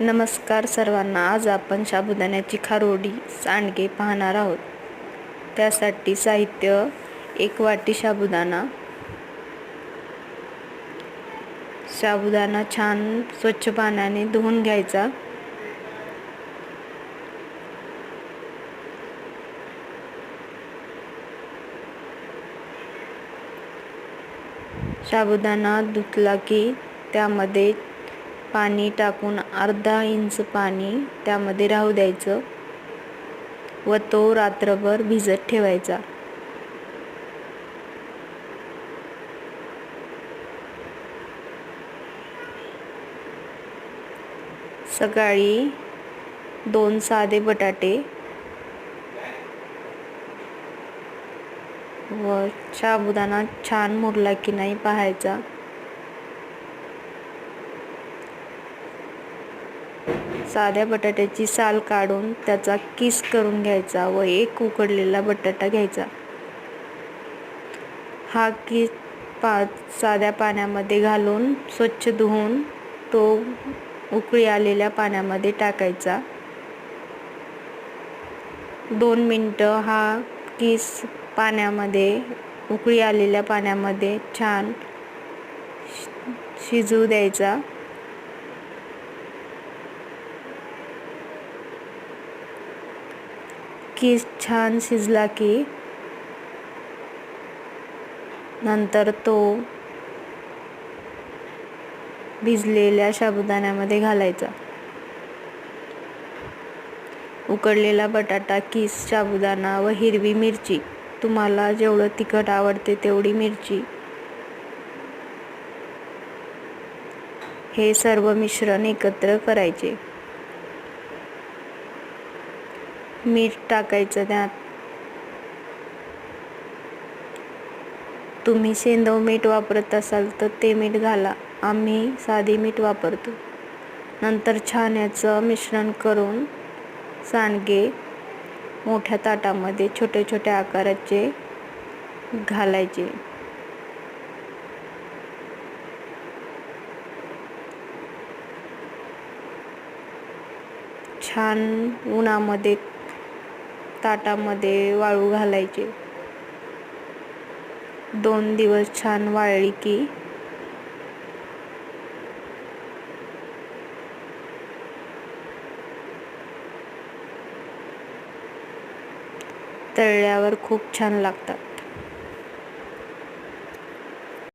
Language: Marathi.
नमस्कार सर्वांना. आज आपण साबुदाण्याची खारोडी सांडगे पाहणार आहोत. त्यासाठी साहित्य एक वाटी साबुदाणा साबुदाणा छान स्वच्छ पाण्याने धुवून घ्यायचा. साबुदाणा धुतला की त्यामध्ये पाणी टाकून अर्धा इंच पाणी त्यामध्ये राहू द्यायचं व तो रात्रभर भिजत ठेवायचा. सकाळी दोन साधे बटाटे व साबुदाणा छान मुरला की नाही पाहायचा. साध्या बटाट्याची साल काढून त्याचा किस करून घ्यायचा व एक उकडलेला बटाटा घ्यायचा. हा किस पा साध्या पाण्यामध्ये घालून स्वच्छ धुवून तो उकळी आलेल्या पाण्यामध्ये टाकायचा. दोन मिनटं हा किस पाण्यामध्ये उकळी आलेल्या पाण्यामध्ये छान शिजू द्यायचा. किस छान शिजला की नंतर तो भिजलेल्या साबुदाण्यामध्ये घालायचा. उकडलेला बटाटा किस साबुदाणा व हिरवी मिरची. तुम्हाला जेवढं तिखट आवडते तेवढी मिरची. हे सर्व मिश्रण एकत्र करायचे. मीठ टाकायचं त्यात. तुम्ही सेंदव मीठ वापरत असाल तर ते मीठ घाला. आम्ही साधी मीठ वापरतो. नंतर छान याचं मिश्रण करून सांडगे मोठ्या ताटामध्ये छोट्या छोट्या आकाराचे घालायचे. छान उन्हामध्ये ताटामध्ये वाळू घालायचे. दोन दिवस छान वाळली की तळल्यावर खूप छान लागतात.